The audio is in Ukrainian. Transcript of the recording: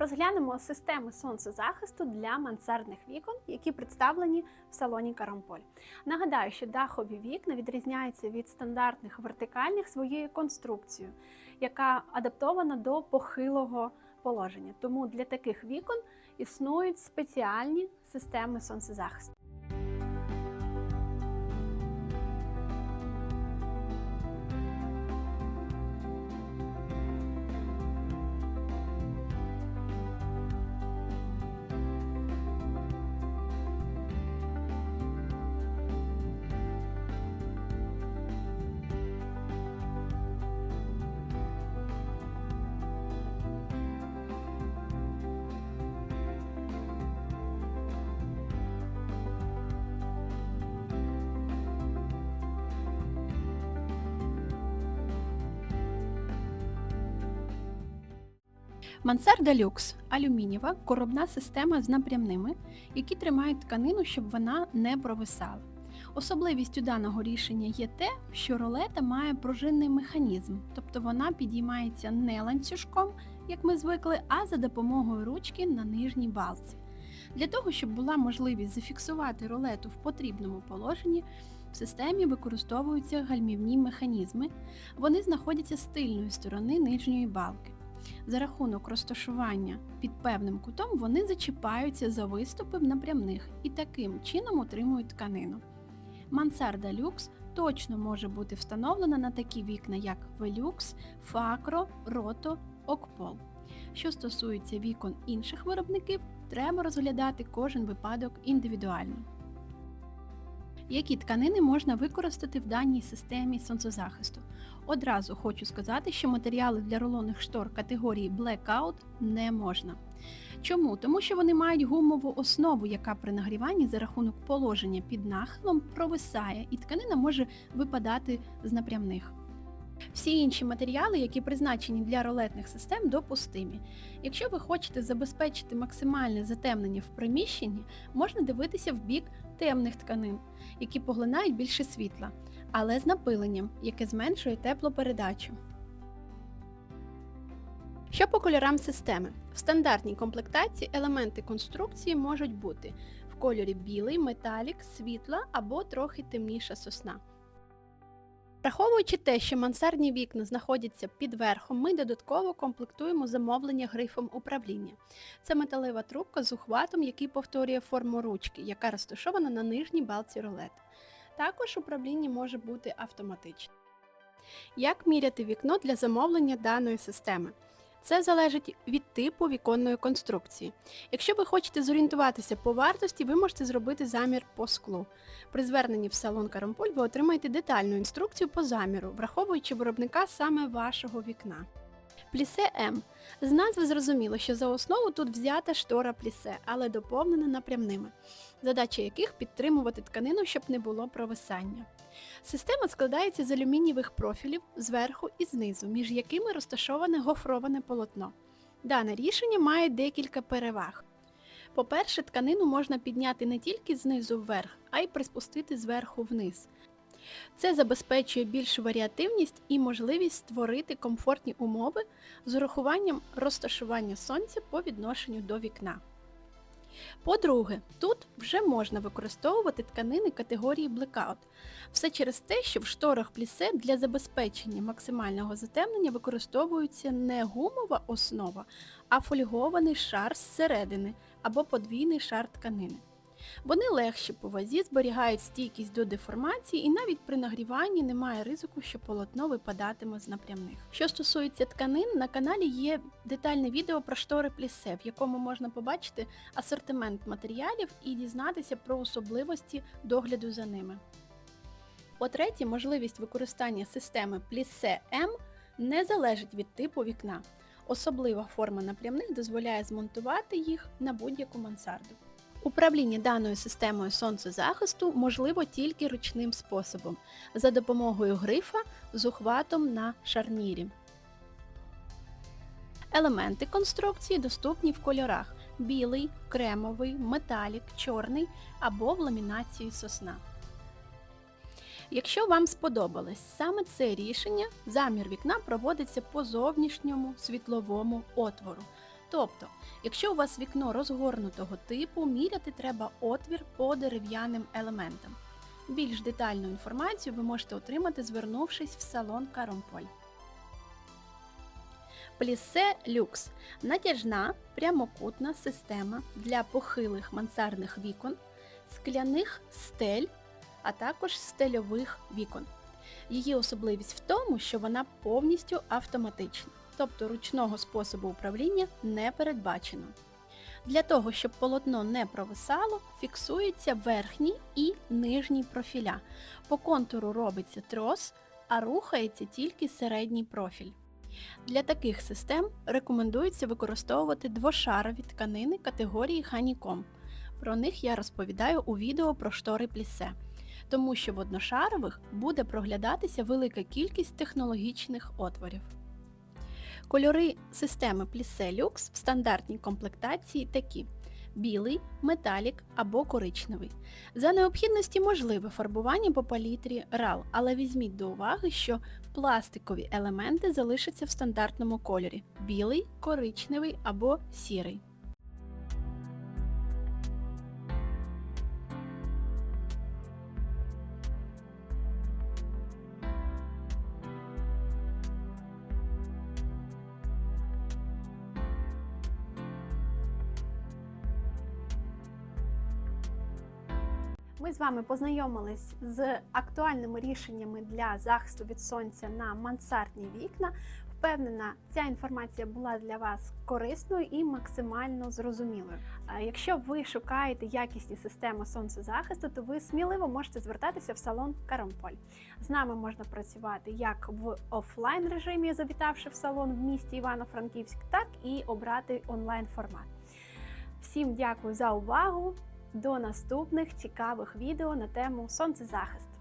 Розглянемо системи сонцезахисту для мансардних вікон, які представлені в салоні Карамполь. Нагадаю, що дахові вікна відрізняються від стандартних вертикальних своєю конструкцією, яка адаптована до похилого положення. Тому для таких вікон існують спеціальні системи сонцезахисту. Мансарда люкс алюмінієва коробна система з напрямними, які тримають тканину, щоб вона не провисала. Особливістю даного рішення є те, що ролета має пружинний механізм, тобто вона підіймається не ланцюжком, як ми звикли, а за допомогою ручки на нижній балці. Для того, щоб була можливість зафіксувати ролету в потрібному положенні, в системі використовуються гальмівні механізми. Вони знаходяться з тильної сторони нижньої балки. За рахунок розташування під певним кутом вони зачіпаються за виступи напрямних і таким чином утримують тканину. Мансарда люкс точно може бути встановлена на такі вікна, як Velux, Факро, Рото, Окпол. Що стосується вікон інших виробників, треба розглядати кожен випадок індивідуально. Які тканини можна використати в даній системі сонцезахисту? Одразу хочу сказати, що матеріали для рулонних штор категорії Blackout не можна. Чому? Тому що вони мають гумову основу, яка при нагріванні за рахунок положення під нахилом провисає, і тканина може випадати з напрямних. Всі інші матеріали, які призначені для ролетних систем, допустимі. Якщо ви хочете забезпечити максимальне затемнення в приміщенні, можна дивитися в бік темних тканин, які поглинають більше світла, але з напиленням, яке зменшує теплопередачу. Що по кольорам системи? В стандартній комплектації елементи конструкції можуть бути в кольорі білий, металік, світла або трохи темніша сосна. Враховуючи те, що мансардні вікна знаходяться під верхом, ми додатково комплектуємо замовлення грифом управління. Це металева трубка з ухватом, який повторює форму ручки, яка розташована на нижній балці рулета. Також управління може бути автоматичним. Як міряти вікно для замовлення даної системи? Це залежить від типу віконної конструкції. Якщо ви хочете зорієнтуватися по вартості, ви можете зробити замір по склу. При зверненні в салон Карамполь ви отримаєте детальну інструкцію по заміру, враховуючи виробника саме вашого вікна. Плісе М. З назви зрозуміло, що за основу тут взята штора плісе, але доповнена напрямними, задача яких підтримувати тканину, щоб не було провисання. Система складається з алюмінієвих профілів зверху і знизу, між якими розташоване гофроване полотно. Дане рішення має декілька переваг. По-перше, тканину можна підняти не тільки знизу вверх, а й приспустити зверху вниз. Це забезпечує більшу варіативність і можливість створити комфортні умови з урахуванням розташування сонця по відношенню до вікна. По-друге, тут вже можна використовувати тканини категорії Blackout. Все через те, що в шторах плісе для забезпечення максимального затемнення використовується не гумова основа, а фольгований шар зсередини або подвійний шар тканини. Вони легші по вазі, зберігають стійкість до деформації і навіть при нагріванні немає ризику, що полотно випадатиме з напрямних. Що стосується тканин, на каналі є детальне відео про штори плісе, в якому можна побачити асортимент матеріалів і дізнатися про особливості догляду за ними. По-третє, можливість використання системи плісе М не залежить від типу вікна. Особлива форма напрямних дозволяє змонтувати їх на будь-яку мансарду. Управління даною системою сонцезахисту можливо тільки ручним способом за допомогою грифа з ухватом на шарнірі. Елементи конструкції доступні в кольорах білий, кремовий, металік, чорний або в ламінації сосна. Якщо вам сподобалось саме це рішення, замір вікна проводиться по зовнішньому світловому отвору. Тобто, якщо у вас вікно розгорнутого типу, міряти треба отвір по дерев'яним елементам. Більш детальну інформацію ви можете отримати, звернувшись в салон Каромполь. Плісе люкс натяжна прямокутна система для похилих мансардних вікон, скляних стель, а також стельових вікон. Її особливість в тому, що вона повністю автоматична, тобто ручного способу управління не передбачено. Для того, щоб полотно не провисало, фіксуються верхній і нижній профіля. По контуру робиться трос, а рухається тільки середній профіль. Для таких систем рекомендується використовувати двошарові тканини категорії Honeycomb. Про них я розповідаю у відео про штори плісе, тому що в одношарових буде проглядатися велика кількість технологічних отворів. Кольори системи Plisse Lux в стандартній комплектації такі: білий, металік або коричневий. За необхідності можливе фарбування по палітрі RAL, але візьміть до уваги, що пластикові елементи залишаться в стандартному кольорі білий, коричневий або сірий. Ми з вами познайомились з актуальними рішеннями для захисту від сонця на мансардні вікна. Впевнена, ця інформація була для вас корисною і максимально зрозумілою. Якщо ви шукаєте якісні системи сонцезахисту, то ви сміливо можете звертатися в салон Карамполь. З нами можна працювати як в офлайн режимі, завітавши в салон в місті Івано-Франківськ, так і обрати онлайн формат. Всім дякую за увагу! До наступних цікавих відео на тему сонцезахист.